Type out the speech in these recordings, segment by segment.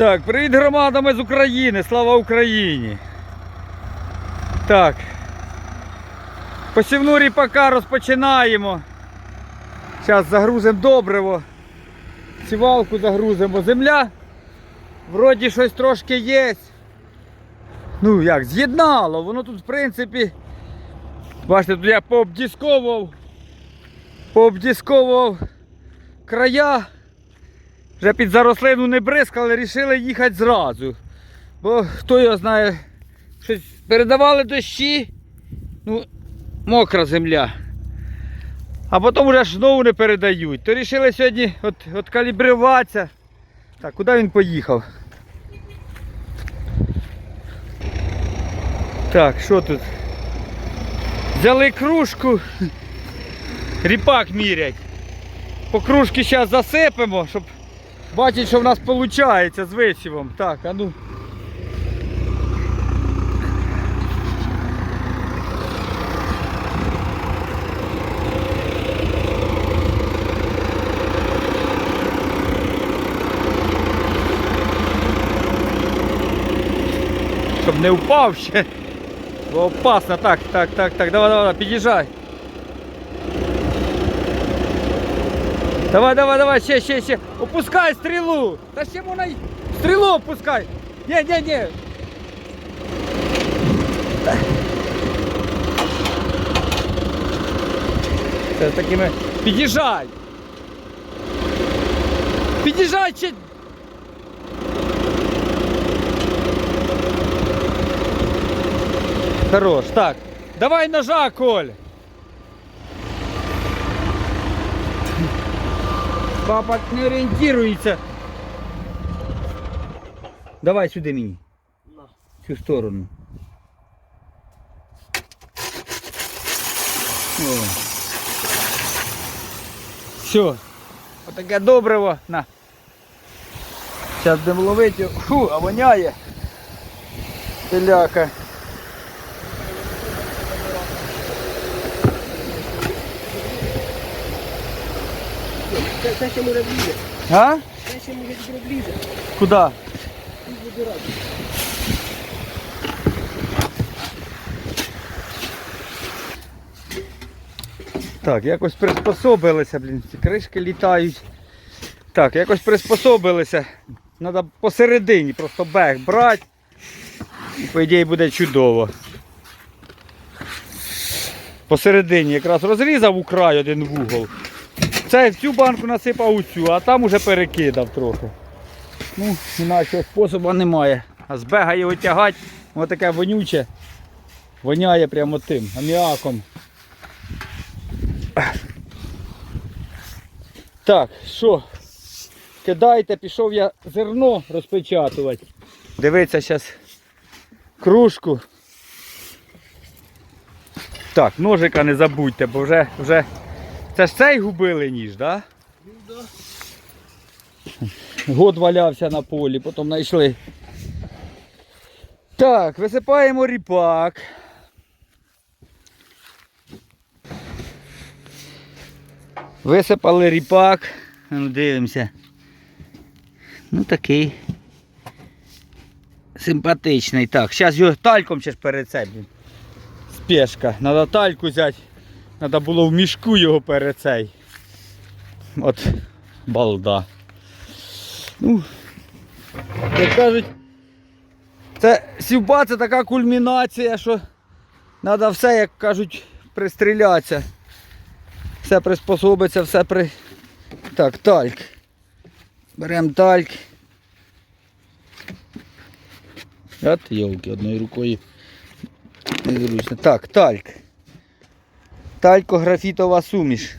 Так, привіт громадами з України, слава Україні. Так. Посівну ріпака розпочинаємо. Зараз загрузимо добриво. Сівалку загрузимо. Земля. Вроді щось трошки є. Ну як, з'єднало. Воно тут в принципі. Бачите, тут я пообдісковував. Пообдісковував края. Вже під зарослину не бризкали, рішили їхати зразу. Бо хто його знає, щось передавали дощі, ну, мокра земля. А потім вже ж знову не передають. То рішили сьогодні от, от калібруватися. Так, куди він поїхав? Так, що тут? Взяли кружку, ріпак мірять. По кружці зараз засипемо, щоб бачити, що в нас виходить з висівом. Так, а ну. Щоб не впав ще. Бо опасно. Так, так, так, так, давай, давай, під'їжджай. Давай, давай, давай, ще, ще, ще. Опускай стрілу. Та ще вона й- стрілу опускай. Ні, ні, ні. Це такими. Під'їжджай. Під'їжджай ще. Хорош. Так. Давай ножа, Коль. Папа не орієнтується. Давай сюди мені. В Цю сторону. О. Все. Отаке добриво. На. Зараз будемо ловити. його. Фу, а воняє. Теляка. Це, ще може влізе. А? Це ще може влізе. Буде. Так, якось приспособилися, блін, ці кришки літають. Так, якось приспособилися. Треба посередині просто бег брати. І по ідеї буде чудово. Посередині якраз розрізав у край один вугол. Це в цю банку насипав у цю, а там уже перекидав трохи. Ну, іначе способу немає. А з бега його тягати, воно таке вонюче. Воняє прямо тим, аміаком. Так, що? Кидайте, пішов я зерно розпечатувати. Дивіться зараз кружку. Так, ножика не забудьте, бо вже, вже... Це ж цей губили ніж, так? Ну Да? Год валявся на полі, потім знайшли. Так, висипаємо ріпак. Висипали ріпак. Ну, дивимося. Ну такий. Симпатичний. Так, зараз його тальком ще перед. Спешка. Треба тальку взяти. Треба було в мішку його перед цей. От балда. Ну, як кажуть, це сівба це така кульмінація, що треба все, як кажуть, пристрілятися. Все приспособиться, все при. Так, тальк. Беремо тальк. От йолки, одною рукою. Незручно. Так, тальк. Талькографітова суміш.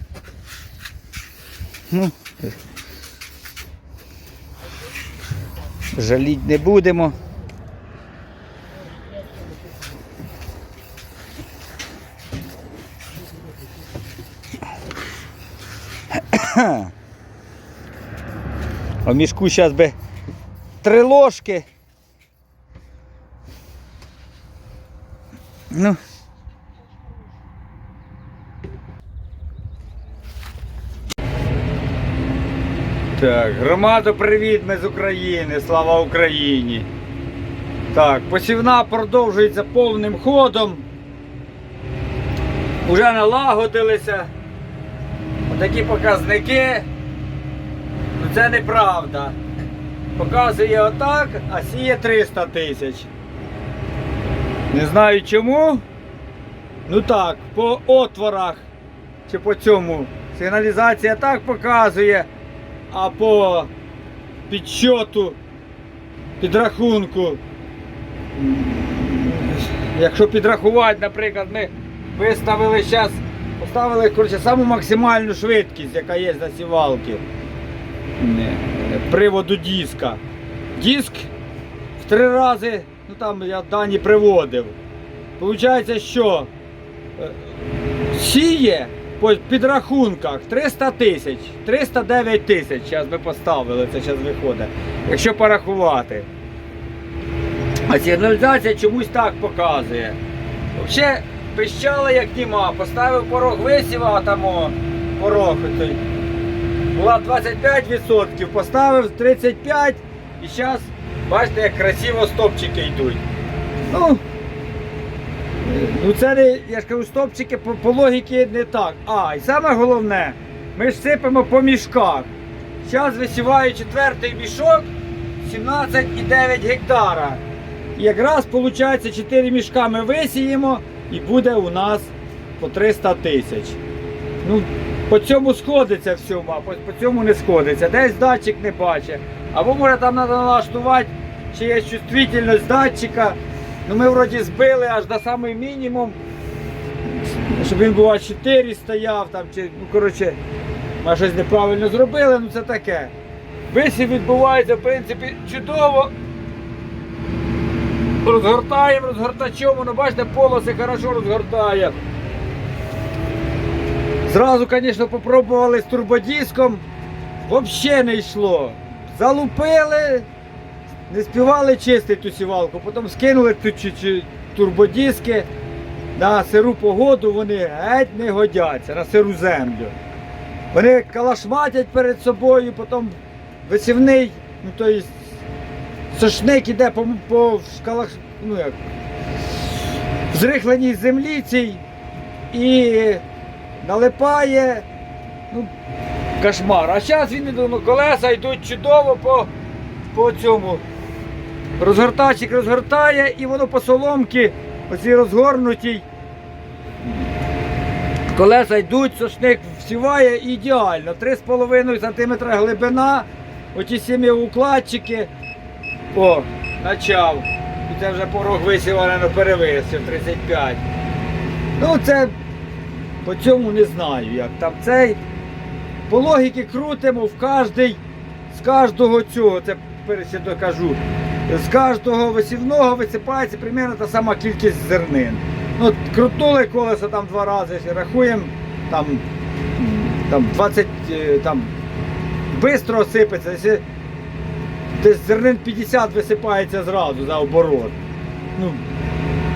Ну, жаліть не будемо. А мішку зараз би три ложки. Ну. Так, громаду привіт, ми з України, слава Україні. Так, посівна продовжується повним ходом. Уже налагодилися. Отакі показники. Ну це неправда. Показує отак, а сіє 300 тисяч. Не знаю чому. Ну так, по отворах чи по цьому сигналізація так показує, а по підсчоту, підрахунку. Якщо підрахувати, наприклад, ми виставили зараз, поставили коротше, саму максимальну швидкість, яка є на сівалки е, приводу диска. Диск в три рази, ну там я дані приводив. Получається, що е, сіє по підрахунках 300 тисяч, 309 тисяч. Зараз ми поставили, це зараз виходить. Якщо порахувати. А сигналізація чомусь так показує. Взагалі пищали як нема, поставив порог висіва, а там порог оцей. Була 25%, поставив 35% і зараз бачите, як красиво стопчики йдуть. Ну, Ну це не, я ж кажу, стопчики по, по логіки не так. А, і саме головне, ми ж сипемо по мішках. Зараз висіваю четвертий мішок 17,9 гектара. І якраз виходить 4 мішка ми висіємо і буде у нас по 300 тисяч. Ну, по цьому сходиться всьому, а по, по цьому не сходиться. Десь датчик не бачить. Або може там треба налаштувати, чи є чувствительність датчика. Ну ми вроді збили аж до самий мінімум. Щоб він був аж 4 стояв там, чи, ну коротше, ми щось неправильно зробили, ну це таке. Висів відбувається, в принципі, чудово. Розгортаємо розгортачом, воно бачите, полоси хорошо розгортає. Зразу, звісно, попробували з турбодиском. Взагалі не йшло. Залупили, не співали чистити ту сівалку, потім скинули ту чи- чи турбодиски на сиру погоду, вони геть не годяться на сиру землю. Вони калашматять перед собою, потім висівний, ну то є сошник іде по, по шкалах, ну як, зрихленій землі цій і налипає. Ну, кошмар. А зараз він ну, колеса йдуть чудово по, по цьому. Розгортачик розгортає і воно по соломки, оці розгорнутій. Колеса йдуть, сошник всіває ідеально. 3,5 см глибина, оті сім'ї укладчики. О, почав. І це вже порог висіва, не перевисив 35. Ну це по цьому не знаю, як там цей. По логіки крутимо в кожний, з кожного цього, це перше докажу. З кожного висівного висипається примерно та сама кількість зернин. Ну, крутнули колесо там два рази, рахуємо, там, там 20, е, там, швидко сипеться, якщо десь зернин 50 висипається зразу за оборот. Ну,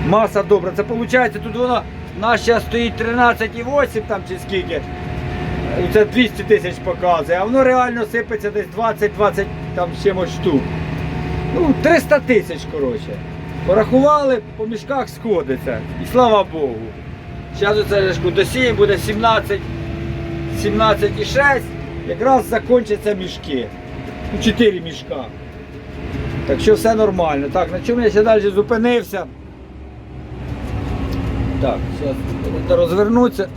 маса добра. Це виходить, тут воно у нас зараз стоїть 13,8 там чи скільки. Це 200 тисяч показує, а воно реально сипеться десь 20-20 там чимось штук. Ну, 300 тисяч, коротше. Порахували, по мішках сходиться. І слава Богу. Зараз оце досіємо буде 17, 17,6. Якраз закінчаться мішки. Ну, 4 мішка. Так що все нормально. Так, на чому я ще далі зупинився? Так, зараз треба розвернутися.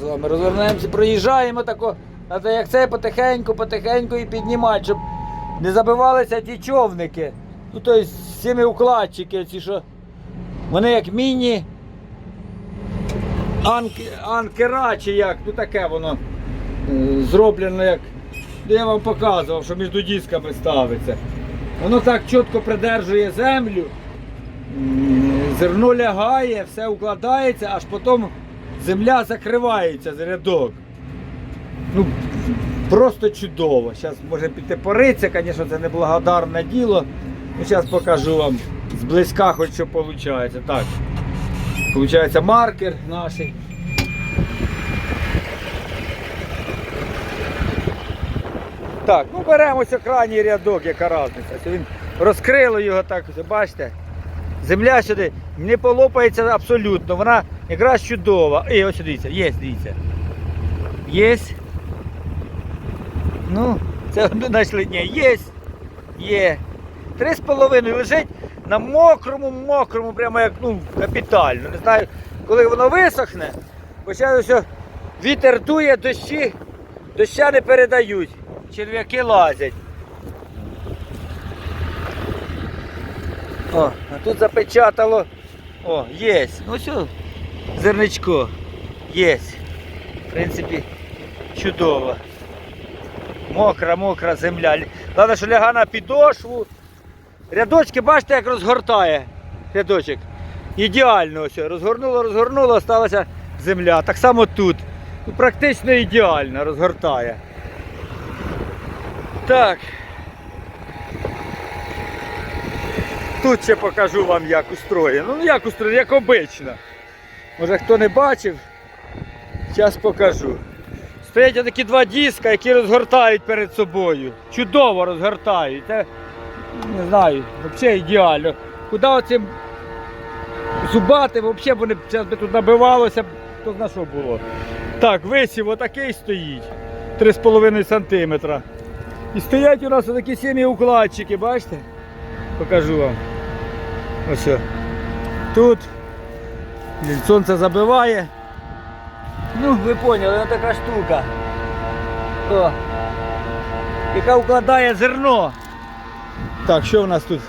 З вами розвернемося, проїжджаємо тако. Треба як це потихеньку, потихеньку і піднімати, щоб не забивалися ті човники. Ну, тобто сімі укладчики, ці що. Вони як міні. Анкера чи як, ну таке воно е, зроблено як. Ну, Я вам показував, що між дисками ставиться. Воно так чітко придержує землю, зерно лягає, все укладається, аж потім земля закривається з рядок. Ну, просто чудово. Зараз може піти пориться, звісно, це неблагодарне діло. Ну, зараз покажу вам зблизька, хоч що виходить. Так. Получається маркер наш. Так, ну беремо ось крайній рядок, яка різниця. Він розкрило його так, бачите? Земля сюди не полопається абсолютно, вона якраз чудова. І ось дивіться, є, дивіться. Є. Ну, це знайшли. Ні, є. Є. Три з половиною лежить на мокрому, мокрому, прямо як ну, капітально. Не знаю, коли воно висохне, почав ось вітер дує, дощі, доща не передають. Черв'яки лазять. О, а тут запечатало. О, є. Ну все, зерничко. Є. В принципі, чудово. Мокра, мокра земля. Головне, що ляга на підошву. Рядочки, бачите, як розгортає рядочок. Ідеально ось. Розгорнуло, розгорнуло, сталася земля. Так само тут. Ну, Практично ідеально розгортає. Так. Тут ще покажу вам, як устроєно. Ну як устроєно, як обично. Може хто не бачив, зараз покажу. Стоять такі два диска, які розгортають перед собою. Чудово розгортають. Це, не знаю, взагалі ідеально. Куди оцим зубатим, взагалі вони зараз би тут набивалося, б, хто зна що було. Так, висів отакий стоїть. 3,5 сантиметра. І стоять у нас такі сім'ї укладчики, бачите? Покажу вам. Ось. Тут сонце забиває. Ну, ви поняли, вона така штука. О, яка вкладає зерно. Так, що в нас тут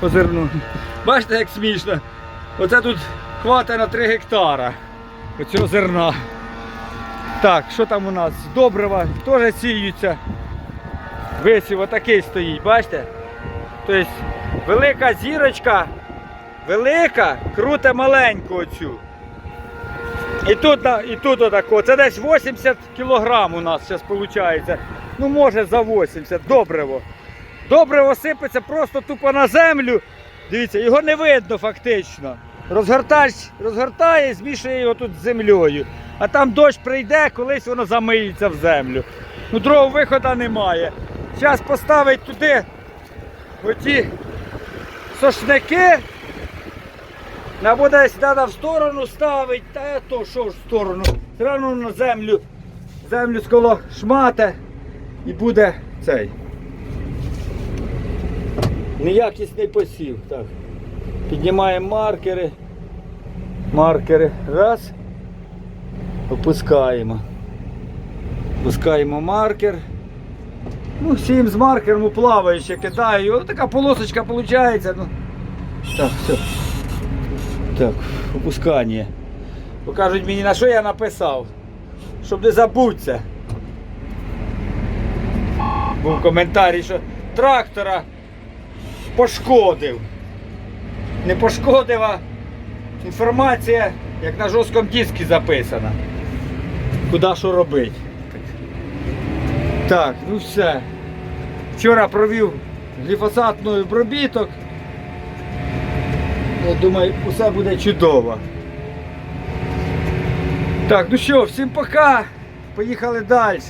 по зерну? Бачите, як смішно? Оце тут хватає на 3 гектара оцього зерна. Так, що там у нас? Добрива теж сіються. Висів отакий стоїть, бачите? Тобто велика зірочка, велика, круте маленьку оцю. І тут, і тут отако. Це десь 80 кілограм у нас зараз виходить. Ну може за 80. Добриво. Добриво сипеться просто тупо на землю. Дивіться, його не видно фактично. Розгортач розгортає, змішує його тут з землею. А там дощ прийде, колись воно замиється в землю. Ну другого виходу немає. Зараз поставить туди оті сошники. На буде треба в сторону ставити, та то що ж в сторону. Все одно на землю, землю сколо шмате і буде цей. Неякісний посів. Так. Піднімаємо маркери. Маркери. Раз. Опускаємо. Опускаємо маркер. Ну, сім з маркером плаваючи, кидаю. Ось така полосочка виходить. Ну. Так, все. Так, опускання. Покажуть мені на що я написав. Щоб не забуться. Був коментарі, що трактора пошкодив. Не пошкодив, а інформація, як на жорсткому диску записана. Куди що робити. Так, ну все. Вчора провів гліфосатний обробіток. Я думаю, усе буде чудово. Так, ну що, всім пока. Поїхали далі.